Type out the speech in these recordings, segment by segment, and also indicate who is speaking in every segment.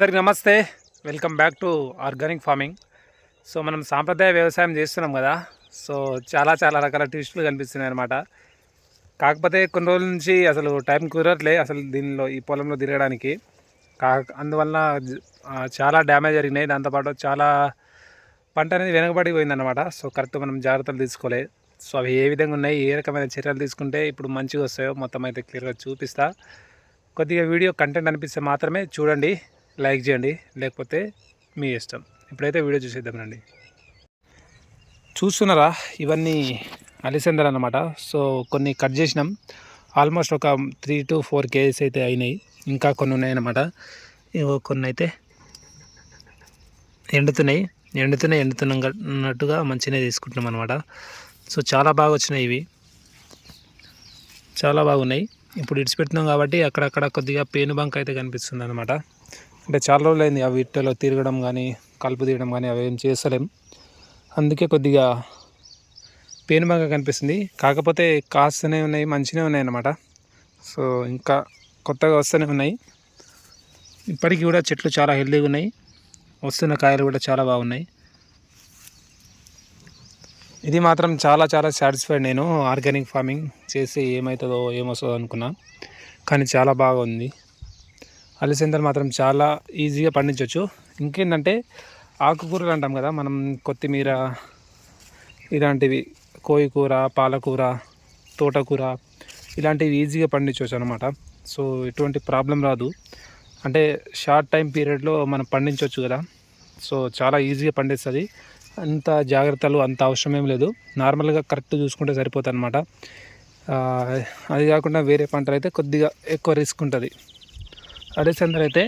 Speaker 1: అందరికి నమస్తే. Welcome back to organic farming so మనం సాంప్రదాయ వ్యవసాయం చేస్తున్నాం కదా. సో చాలా చాలా రకాల ట్విస్టులు కనిపిస్తున్నాయి అనమాట కాకపోతే కొన్ని రోజుల నుంచి అసలు టైం కుదరట్లే అసలు దీనిలో ఈ పొలంలో తిరగడానికి. కా అందువల్ల చాలా డ్యామేజ్ జరిగినాయి. దాంతోపాటు చాలా పంట అనేది వెనకబడి పోయిందన్నమాట. సో కరెక్ట్ మనం జాగ్రత్తలు తీసుకోలే. సో అవి ఏ విధంగా ఉన్నాయి ఏ రకమైన చర్యలు తీసుకుంటే ఇప్పుడు మంచిగా వస్తాయో మొత్తం అయితే క్లియర్గా చూపిస్తా. కొద్దిగా వీడియో కంటెంట్ అనిపిస్తే మాత్రమే చూడండి. లైక్ చేయండి లేకపోతే మీ ఇష్టం. ఇప్పుడైతే వీడియో చూసేద్దాం రండి. చూస్తున్నారా ఇవన్నీ అలిసెందర్ అనమాట సో కొన్ని కట్ చేసినాం. ఆల్మోస్ట్ ఒక త్రీ టు ఫోర్ కేజీస్ అయితే అయినాయి. ఇంకా కొన్ని ఉన్నాయన్నమాట ఇవో కొన్ని అయితే ఎండుతున్నాయి. ఎండుతున్నాయి ఎండుతున్నట్టుగా మంచిగా తీసుకుంటున్నాం అనమాట సో చాలా బాగా వచ్చినాయి ఇవి. చాలా బాగున్నాయి. ఇప్పుడు ఇడిచిపెట్టినాం కాబట్టి అక్కడక్కడ కొద్దిగా పేను బంక్ అయితే కనిపిస్తుంది అనమాట అంటే చాలా రోజులైంది ఆ వీటిలో తిరగడం కానీ కలుపు తీయడం కానీ అవి ఏం చేస్తలేం. అందుకే కొద్దిగా పేను బాగా కనిపిస్తుంది. కాకపోతే కాస్తూనే ఉన్నాయి మంచినే ఉన్నాయి అన్నమాట. సో ఇంకా కొత్తగా వస్తూనే ఉన్నాయి. ఇప్పటికీ కూడా చెట్లు చాలా హెల్తీగా ఉన్నాయి. వస్తున్న కాయలు కూడా చాలా బాగున్నాయి. ఇది మాత్రం చాలా చాలా సాటిస్ఫైడ్ నేను. ఆర్గానిక్ ఫార్మింగ్ చేసి ఏమవుతుందో ఏమొస్తుందో అనుకున్నా. కానీ చాలా బాగా ఉంది అలసందలు మాత్రం చాలా ఈజీగా పండించవచ్చు ఇంకేంటంటే ఆకుకూరలు అంటాం కదా మనం కొత్తిమీర ఇలాంటివి కోయికూర పాలకూర తోటకూర ఇలాంటివి ఈజీగా పండించవచ్చు అనమాట సో ఎటువంటి ప్రాబ్లం రాదు. అంటే షార్ట్ టైం పీరియడ్లో మనం పండించవచ్చు కదా. సో చాలా ఈజీగా పండిస్తుంది. అంత జాగ్రత్తలు అంత అవసరం ఏం లేదు. నార్మల్గా కరెక్ట్ చూసుకుంటే సరిపోతుంది అనమాట అది కాకుండా వేరే పంటలు అయితే కొద్దిగా ఎక్కువ రిస్క్ ఉంటుంది. అలసందలు అయితే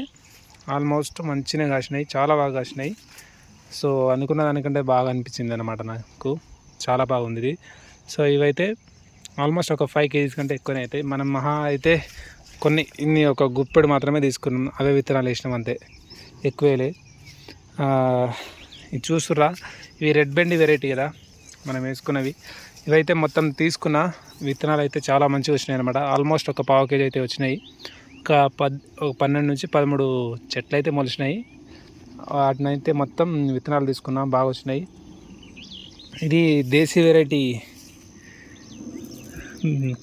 Speaker 1: ఆల్మోస్ట్ మంచిగా కాసినాయి చాలా బాగా కాసినాయి. సో అనుకున్న దానికంటే బాగా అనిపించింది అనమాట నాకు. చాలా బాగుంది ఇది. సో ఇవైతే ఆల్మోస్ట్ ఒక ఫైవ్ కేజీస్ కంటే ఎక్కువనే అవుతాయి మనం మహా అయితే కొన్ని ఇన్ని ఒక గుప్పెడు మాత్రమే తీసుకున్నాం. అవే విత్తనాలు వేసినాం అంతే. ఎక్కువేలే. ఇది చూస్తుర్రా? ఇవి రెడ్ బెండి వెరైటీ కదా? మనం వేసుకున్నవి. ఇవైతే మొత్తం తీసుకున్న విత్తనాలు అయితే చాలా మంచిగా వచ్చినాయి అనమాట ఆల్మోస్ట్ ఒక పావు కేజీ అయితే వచ్చినాయి. ఒక పద్ ఒక పన్నెండు నుంచి పదమూడు చెట్లు అయితే మొలిచినాయి. వాటినైతే మొత్తం విత్తనాలు తీసుకున్నాం బాగా వచ్చినాయి. ఇది దేశీ వెరైటీ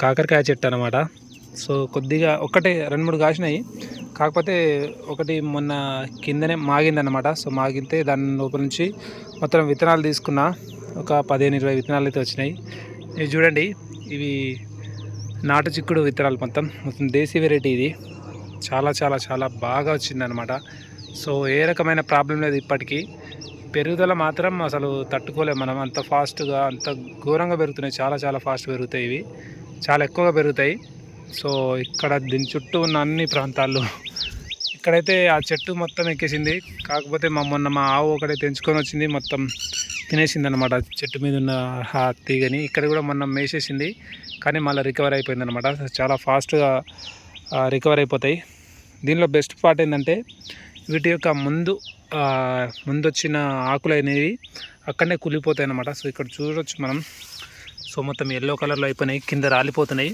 Speaker 1: కాకరకాయ చెట్టు అనమాట సో కొద్దిగా ఒకటే రెండు మూడు కాసినాయి. కాకపోతే ఒకటి మొన్న కిందనే మాగిందన్నమాట. సో మాగితే దాని లోపల నుంచి మొత్తం విత్తనాలు తీసుకున్న. ఒక పదిహేను ఇరవై విత్తనాలు అయితే వచ్చినాయి. ఇవి చూడండి ఇవి నాటు చిక్కుడు విత్తనాలు మొత్తం. మొత్తం దేశీ వెరైటీ ఇది. చాలా చాలా చాలా బాగా వచ్చిందనమాట సో ఏ రకమైన ప్రాబ్లం లేదు ఇప్పటికీ. పెరుగుదల మాత్రం అసలు తట్టుకోలేము మనం. అంత ఫాస్ట్గా అంత ఘోరంగా పెరుగుతున్నాయి. చాలా చాలా ఫాస్ట్ పెరుగుతాయి ఇవి. చాలా ఎక్కువగా పెరుగుతాయి. సో ఇక్కడ దీని చుట్టూ ఉన్న అన్ని ప్రాంతాల్లో ఇక్కడైతే ఆ చెట్టు మొత్తం ఎక్కేసింది. కాకపోతే మా మొన్న మా ఆవు ఒకటే తెంచుకొని వచ్చింది. మొత్తం తినేసింది అనమాట చెట్టు మీద ఉన్న ఆ తీగని ఇక్కడ కూడా మొన్న మేసేసింది కానీ మళ్ళీ రికవర్ అయిపోయింది అనమాట చాలా ఫాస్ట్గా రికవర్ అయిపోతాయి. దీనిలో బెస్ట్ పార్ట్ ఏంటంటే వీటి యొక్క ముందు ముందు వచ్చిన ఆకులు అనేవి అక్కడనే కులిపోతాయి అన్నమాట సో ఇక్కడ చూడొచ్చు మనం. సో మొత్తం ఎల్లో కలర్లో అయిపోయినాయి కింద రాలిపోతున్నాయి.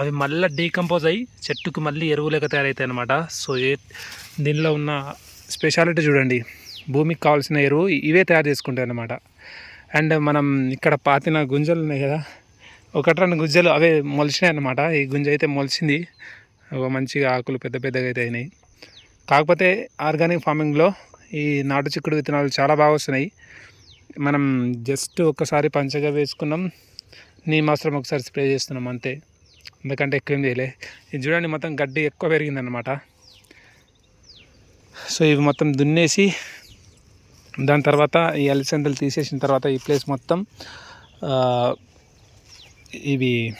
Speaker 1: అవి మళ్ళీ డీకంపోజ్ అయ్యి చెట్టుకు మళ్ళీ ఎరువు తయారవుతాయి అనమాట సో ఏ దీనిలో ఉన్న స్పెషాలిటీ చూడండి. భూమికి కావాల్సిన ఎరువు ఇవే తయారు చేసుకుంటాయి అన్నమాట. అండ్ మనం ఇక్కడ పాతిన గుంజలు ఉన్నాయి కదా ఒకటి రెండు గుంజలు అవే మొలిచినాయి అన్నమాట. ఈ గుంజ అయితే మొలిచింది. మంచిగా ఆకులు పెద్ద పెద్దగా అయితే అయినాయి. కాకపోతే ఆర్గానిక్ ఫార్మింగ్లో ఈ నాటు చిక్కుడు విత్తనాలు చాలా బాగా వస్తున్నాయి. మనం జస్ట్ ఒక్కసారి పంచగా వేసుకున్నాం. నీ మాత్రం ఒకసారి స్ప్రే చేస్తున్నాం అంతే. ఎందుకంటే ఎక్కువ ఏం చేయలే. ఇది చూడండి మొత్తం గడ్డి ఎక్కువ పెరిగిందనమాట సో ఇవి మొత్తం దున్నేసి దాని తర్వాత ఈ అలసందలు తీసేసిన తర్వాత ఈ ప్లేస్ మొత్తం ఇవి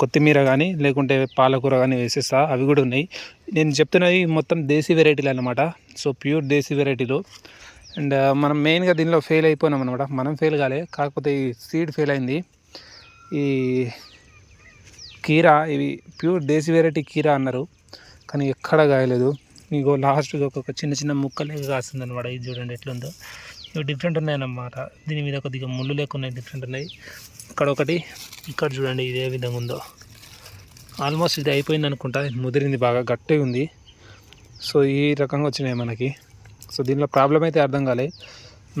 Speaker 1: కొత్తిమీర కానీ లేకుంటే పాలకూర కానీ వేసేస్తా. అవి కూడా ఉన్నాయి. నేను చెప్తున్నవి మొత్తం దేశీ వెరైటీలు అనమాట సో ప్యూర్ దేశీ వెరైటీలు అండ్ మనం మెయిన్గా దీనిలో ఫెయిల్ అయిపోయినాం అనమాట మనం ఫెయిల్ కాలే. కాకపోతే ఈ సీడ్ ఫెయిల్ అయింది. ఈ కీరా ఇవి ప్యూర్ దేశీ వెరైటీ కీరా అన్నారు. కానీ ఎక్కడ కాయలేదు. ఇగో లాస్ట్గా ఒక చిన్న చిన్న ముక్కలే కాస్తుంది అనమాట ఇది చూడండి ఎట్లుందో. ఇవి డిఫరెంట్ ఉన్నాయన్నమాట. దీని మీద కొద్దిగా ముళ్ళు లేకున్నాయి డిఫరెంట్ ఉన్నాయి. ఇక్కడ ఒకటి ఇక్కడ చూడండి ఇది ఏ విధంగా ఉందో. ఆల్మోస్ట్ ఇది అయిపోయింది అనుకుంటా. ముదిరింది బాగా గట్టే ఉంది. సో ఈ రకంగా వచ్చినాయి మనకి. సో దీనిలో ప్రాబ్లం అయితే అర్థం కాలే.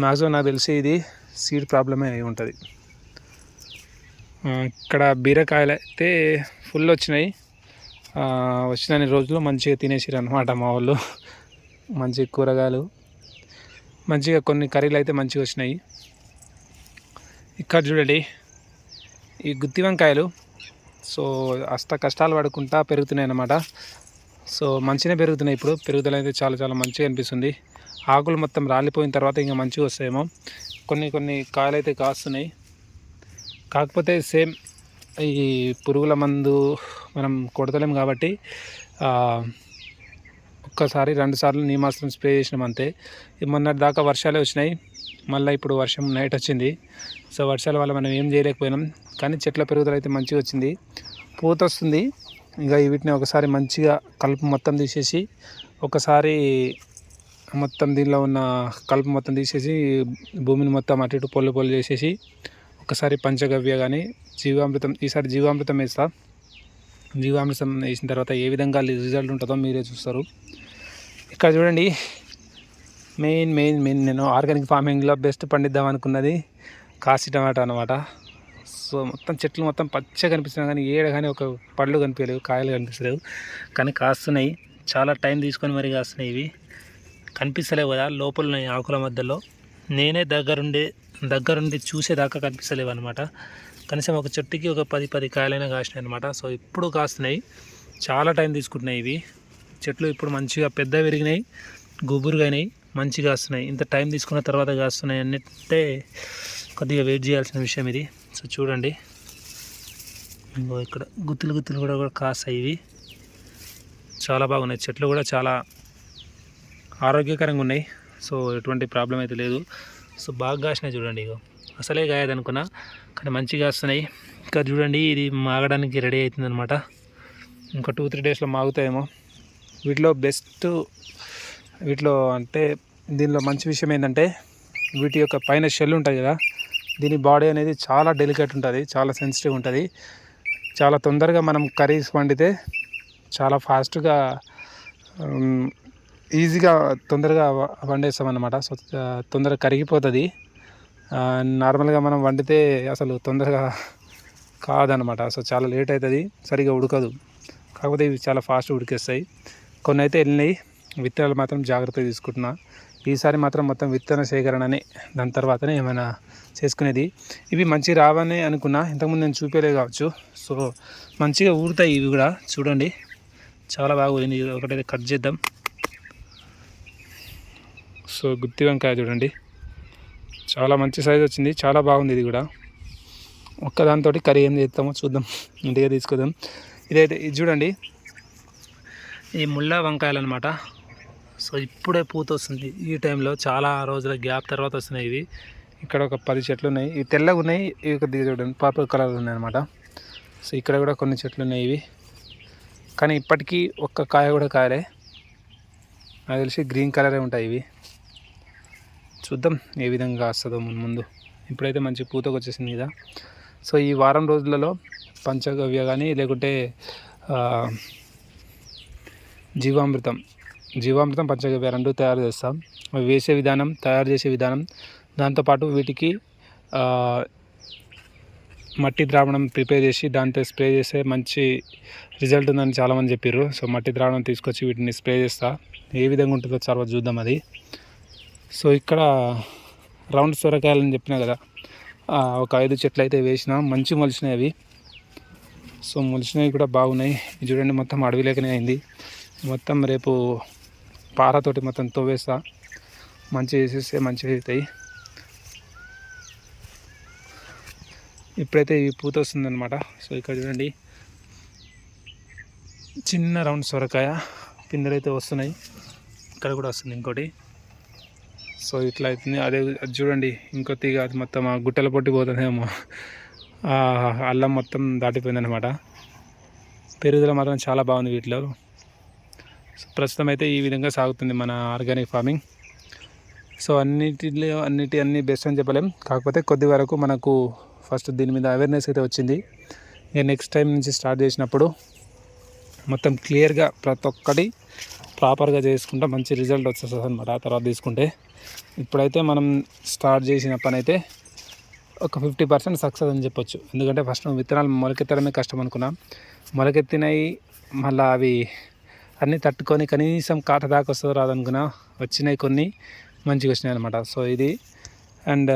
Speaker 1: మ్యాక్సిమం నాకు తెలిసి ఇది సీడ్ ప్రాబ్లమే అయి ఉంటుంది. ఇక్కడ బీరకాయలు అయితే ఫుల్ వచ్చినాయి. వచ్చిన రోజులు మంచిగా తినేసారు అనమాట మా వాళ్ళు. మంచి కూరగాయలు. మంచిగా కొన్ని కర్రీలు అయితే మంచిగా వచ్చినాయి. ఇక్కడ చూడండి ఈ గుత్తి వంకాయలు. సో అస్త కష్టాలు పడుకుంటా పెరుగుతున్నాయి అన్నమాట. సో మంచిగా పెరుగుతున్నాయి ఇప్పుడు. పెరుగుదల అయితే చాలా చాలా మంచిగా అనిపిస్తుంది. ఆకులు మొత్తం రాలిపోయిన తర్వాత ఇంకా మంచిగా వస్తాయేమో. కొన్ని కొన్ని కాయలు అయితే కాస్తున్నాయి. కాకపోతే సేమ్ ఈ పురుగుల మందు మనం కొడతలేం కాబట్టి ఒక్కసారి రెండు సార్లు నీమాస్త్రం స్ప్రే చేసినాం అంతే. మొన్నటి దాకా వర్షాలే వచ్చినాయి. మళ్ళీ ఇప్పుడు వర్షం నైట్ వచ్చింది. సో వర్షాల వల్ల మనం ఏం చేయలేకపోయినాం. కానీ చెట్ల పెరుగుదల అయితే మంచిగా వచ్చింది. పూత వస్తుంది. ఇంకా వీటిని ఒకసారి మంచిగా కలుపు మొత్తం తీసేసి ఒకసారి మొత్తం దీనిలో ఉన్న కలుపు మొత్తం తీసేసి భూమిని మొత్తం అటు ఇటు పొల్లు పొల్లు చేసేసి ఒకసారి పంచగవ్య కానీ జీవామృతం ఈసారి జీవామృతం వేస్తా. జీవామృతం వేసిన తర్వాత ఏ విధంగా రిజల్ట్ ఉంటుందో మీరే చూస్తారు. ఇక్కడ చూడండి మెయిన్ మెయిన్ మెయిన్ నేను ఆర్గానిక్ ఫార్మింగ్లో బెస్ట్ పండిద్దాం అనుకున్నది కాసి టమాటా అనమాట సో మొత్తం చెట్లు మొత్తం పచ్చగా కనిపిస్తున్నాయి కానీ ఏడ కానీ ఒక పళ్ళు కనిపించలేవు కాయలు కనిపిస్తలేవు. కానీ కాస్తున్నాయి. చాలా టైం తీసుకొని మరి కాస్తున్నాయి ఇవి. కనిపిస్తలేవు కదా లోపల ఉన్నాయి ఆకుల మధ్యలో. నేనే దగ్గరుండి దగ్గరుండి చూసేదాకా కనిపిస్తలేవు అనమాట కనీసం ఒక చెట్టుకి ఒక పది పది కాయలైనా కాసినాయి అనమాట సో ఇప్పుడు కాస్తున్నాయి. చాలా టైం తీసుకుంటున్నాయి ఇవి. చెట్లు ఇప్పుడు మంచిగా పెద్ద పెరిగినాయి గుబురుగా అయినాయి మంచిగా కాస్తున్నాయి. ఇంత టైం తీసుకున్న తర్వాత కాస్తున్నాయి అన్నట్టే కొద్దిగా వెయిట్ చేయాల్సిన విషయం ఇది. సో చూడండి. ఇంకో ఇక్కడ గుత్తులు గుత్తులు కూడా కూడా కాస్తాయి ఇవి. చాలా బాగున్నాయి. చెట్లు కూడా చాలా ఆరోగ్యకరంగా ఉన్నాయి. సో ఎటువంటి ప్రాబ్లం అయితే లేదు. సో బాగా కాసినాయి చూడండి ఇగో. అసలే కాయదనుకున్నా కానీ మంచిగా వస్తున్నాయి ఇంకా చూడండి ఇది మాగడానికి రెడీ అవుతుంది అనమాట ఇంకా టూ త్రీ డేస్లో మాగుతాయేమో. వీటిలో బెస్ట్ వీటిలో అంటే దీనిలో మంచి విషయం ఏంటంటే వీటి యొక్క పైన షెల్ ఉంటుంది కదా దీని బాడీ అనేది చాలా డెలికేట్ ఉంటుంది చాలా సెన్సిటివ్ ఉంటుంది. చాలా తొందరగా మనం కర్రీస్ వండితే చాలా ఫాస్ట్గా ఈజీగా తొందరగా వండేస్తాం అన్నమాట సో తొందరగా కరిగిపోతుంది. నార్మల్గా మనం వండితే అసలు తొందరగా కాదనమాట సో చాలా లేట్ అవుతుంది సరిగా ఉడకదు. కాకపోతే ఇవి చాలా ఫాస్ట్ ఉడికేస్తాయి. కొన్ని అయితే వెళ్ళినాయి విత్తనాలు మాత్రం జాగ్రత్తగా తీసుకుంటున్నా. ఈసారి మాత్రం మొత్తం విత్తన సేకరణనే దాని తర్వాతనే ఏమైనా చేసుకునేది. ఇవి మంచి రావని అనుకున్నా. ఇంతకుముందు నేను చూపేలే కావచ్చు. సో మంచిగా ఊరుతాయి ఇవి కూడా. చూడండి. చాలా బాగా ఊరింది ఇది ఒకటైతే కట్ చేద్దాం. సో గుత్తి వంకాయ చూడండి. చాలా మంచి సైజ్ వచ్చింది. చాలా బాగుంది ఇది కూడా. ఒక్కదాంతో కర్రీ ఏం చేస్తామో చూద్దాం. ఇంటిగా తీసుకుందాం. ఇదైతే ఇది చూడండి. ఈ ముళ్ళ వంకాయలు అనమాట సో ఇప్పుడే పూత వస్తుంది. ఈ టైంలో చాలా రోజుల గ్యాప్ తర్వాత వస్తున్నాయి ఇవి. ఇక్కడ ఒక పది చెట్లు ఉన్నాయి. ఇవి తెల్లగా ఉన్నాయి. ఇవి కొద్దిగా చూడండి పర్పుల్ కలర్ ఉన్నాయి అనమాట సో ఇక్కడ కూడా కొన్ని చెట్లు ఉన్నాయి ఇవి. కానీ ఇప్పటికీ ఒక్క కాయ కూడా కాయలే. నాకు తెలిసి గ్రీన్ కలరే ఉంటాయి ఇవి. చూద్దాం ఏ విధంగా వస్తుందో ముందు ముందు. ఇప్పుడైతే మంచి పూతకు వచ్చేసింది కదా. సో ఈ వారం రోజులలో పంచగవ్య కానీ లేకుంటే జీవామృతం జీవామృతం పంచగవ్య రెండు తయారు చేస్తాం. అవి వేసే విధానం తయారు చేసే విధానం దాంతోపాటు వీటికి మట్టి ద్రావణం ప్రిపేర్ చేసి దాంతో స్ప్రే చేస్తే మంచి రిజల్ట్ ఉందని చాలామంది చెప్పారు సో మట్టి ద్రావణం తీసుకొచ్చి వీటిని స్ప్రే చేస్తా. ఏ విధంగా ఉంటుందో తర్వాత చూద్దాం అది. సో ఇక్కడ రౌండ్ సొరకాయలని చెప్పినా కదా ఒక ఐదు చెట్లు అయితే వేసిన మంచి మొలిచినాయి అవి. సో మొలిచినవి కూడా బాగున్నాయి. చూడండి మొత్తం అడవి లేకనే అయింది. మొత్తం రేపు పారతోటి మొత్తం తోవేస్తా మంచిగా వేసేస్తే మంచిగా అవుతాయి ఇప్పుడైతే ఇవి పూత వస్తుందన్నమాట. సో ఇక్కడ చూడండి చిన్న రౌండ్ సొరకాయ పిందెలు అయితే వస్తున్నాయి. ఇక్కడ కూడా వస్తుంది ఇంకోటి. సో ఇట్లా అవుతుంది. అదే అది చూడండి ఇంకో తీగ అది మొత్తం ఆ గుట్టల పొట్టి పోతుందేమో. అల్లం మొత్తం దాటిపోయిందనమాట పెరుగుదల మాత్రం చాలా బాగుంది వీటిలో. సో ప్రస్తుతం అయితే ఈ విధంగా సాగుతుంది మన ఆర్గానిక్ ఫార్మింగ్. సో అన్నిటిలో అన్నిటి అన్ని బెస్ట్ అని చెప్పలేం. కాకపోతే కొద్ది వరకు మనకు ఫస్ట్ దీని మీద అవేర్నెస్ అయితే వచ్చింది. నేను నెక్స్ట్ టైం నుంచి స్టార్ట్ చేసినప్పుడు మొత్తం క్లియర్గా ప్రతి ఒక్కటి ప్రాపర్గా చేసుకుంటా మంచి రిజల్ట్ వచ్చేస్తుంది అనమాట ఆ తర్వాత తీసుకుంటే. ఇప్పుడైతే మనం స్టార్ట్ చేసిన పని అయితే ఒక ఫిఫ్టీ పర్సెంట్ సక్సెస్ అని చెప్పొచ్చు. ఎందుకంటే ఫస్ట్ విత్తనాలు మొలకెత్తడమే కష్టం అనుకున్నాం. మొలకెత్తినాయి మళ్ళీ అవి అన్నీ తట్టుకొని కనీసం కాట దాకా వస్తుందో రాదనుకున్నా వచ్చినాయి కొన్ని మంచిగా వచ్చినాయి అనమాట సో ఇది అండ్